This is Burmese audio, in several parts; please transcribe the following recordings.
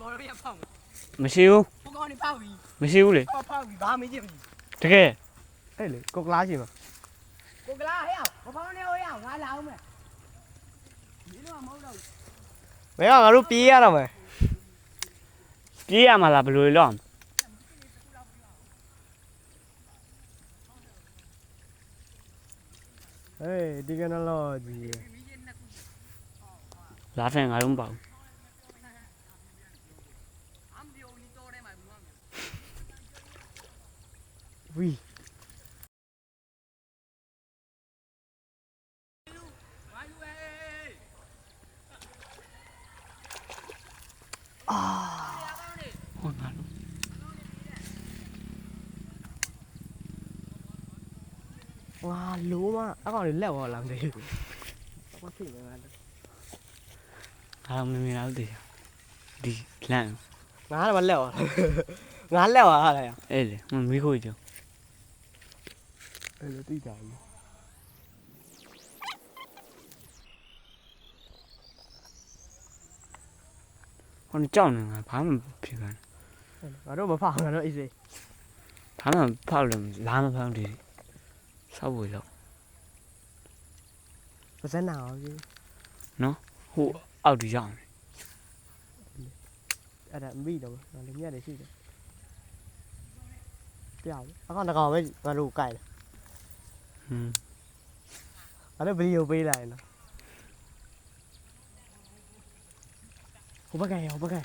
တော်ရဖောက်မယ်မရှိဘူးဟိုကောင်နေဖောက်ပြီမရှိဘူးလေဖောက်ဖောက်ပြီဘာမကြည့်ဘူးတကယ်အဲ့လေကိုကလားရှိမှာကိုကလာဟဲ့မဖောက်နေဟိုရငါလာအောင်မယ်ဒီလိုမဟုတ်တော့မင်းကငါတို့ပြေးရတော့မယ်ပြေးရမှာလားဘယ်လိုလဲလောက်ဟေးဒီကနလောကြီးလာဖန်ငါတို့မပါဘူး 위. 아, 오늘 와, 로마. 아까 원래 와 람데. 아까 틀려 나. 아람 놈이 나오대. 디 랑. 나를 원래 와. 나를 와. 에레, 뭐 미고 이죠. အဲ့လေမမီးခိုးကြောအဲ့လိုတိတာကြီးဟောကြောက်နေငါဘာမှဖြစ်ခံငါတို့မဖောက်ငါတို့အေးစေးဘာမှဖောက်လို့လာမဖောက်ဒီဆောက်ဝေလောက်ပစနာအောင်ကြီးဟိုအောက်ဒီရောက်အဲ့ဒါမိတော့ငါလည်းမြတ်နေရှိတယ်ပြောင်းအကောင်တကောင်ပဲငါတို့ကိုကြိုက်တယ် അത് വലിയ ഉപയിലായിരുന്നു ഉപകായ ഉപകായ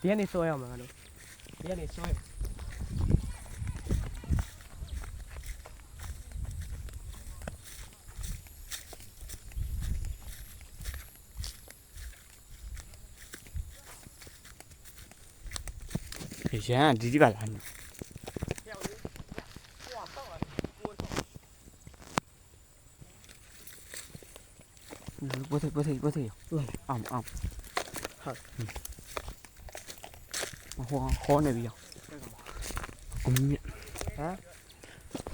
tiếng đi xôi mà nó tiếng đi xôi thì sẽ đi đi vào là 보세요 보세요 ừ. ẩm ẩm. Hoa ừ. khó này bây giờ. Cũng nhận hả?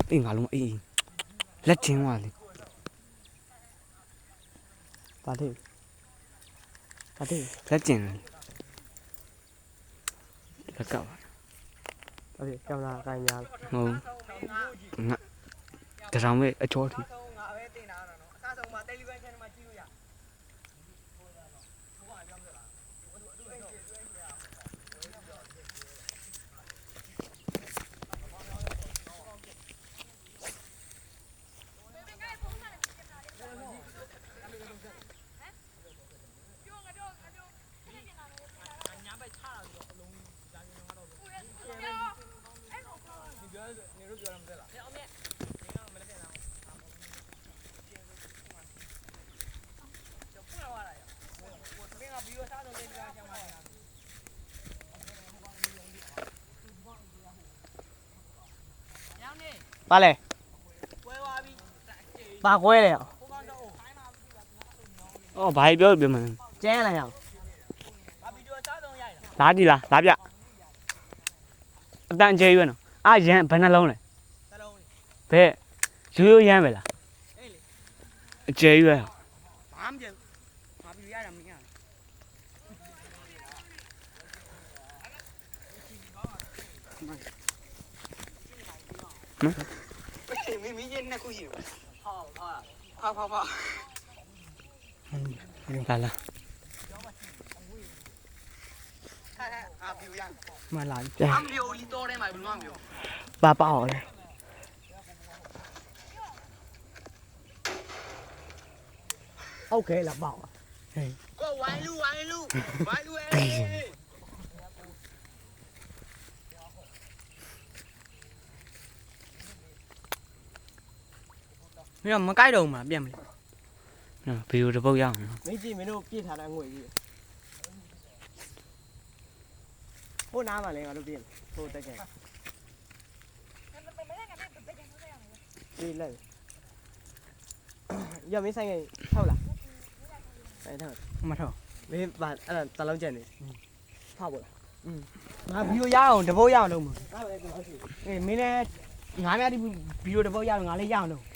Ý ngả luôn ý. Lát trên ngoài đi. Ta đi ta đi lát trên này là cậu. Ta đi trong là cái nhà. Ừ. Ngã. Cái sao mới ở chỗ thì ပါလေဝဲသွားပြီပါခွဲလေဟိုကောင်တော့ခိုင်းမှာအော်ဘာပြောပြမလဲကျန်းလာရအောင်ဘာဗီဒီယိုစားဆုံးရိုက်တာလာဒီလားလာပြအတန်ကျဲရွေးနော်အာရန်ဘယ်နှလုံးလဲစလုံးလေးဘယ်ရိုးရိုးရမ်းပဲလားအေးလေအကျဲရွေးဘာမှမကြဘူးဘာဗီဒီယိုရတာမင်းရမ อยู่พ่อพ่อพ่อพ่อพ่อยังกันละมาหลานจ้ะปลาเปล่าเลยโอเคละเปล่าไว้ลูกไว้ลูกไว้ลูก မင်းမကြိုက်တော့မှာပြန်မလဲနော်ဗီဒီယိုတစ်ပုတ်ရအောင်နော်မင်းကြည့်မင်းတို့ပြည့်ထားတဲ့ငွေကြီးဟိုနားမှာလဲငါတို့ပြည့်ဟိုတက်ကဲဒီလက်ရမင်းဆိုင်ကထောက်လားဆိုင်ထောက်မထောက်မင်းဗာအဲ့ဒါတလုံးကျန်နေဖောက်ပေါ်ငါဗီဒီယိုရအောင်တပုတ်ရအောင်လုပ်မှာလားအဲ့ဒါကိုဟုတ်ရှိအေးမင်းလည်းငါများဒီဗီဒီယိုတပုတ်ရအောင်ငါလည်းရအောင်လုပ်ဟ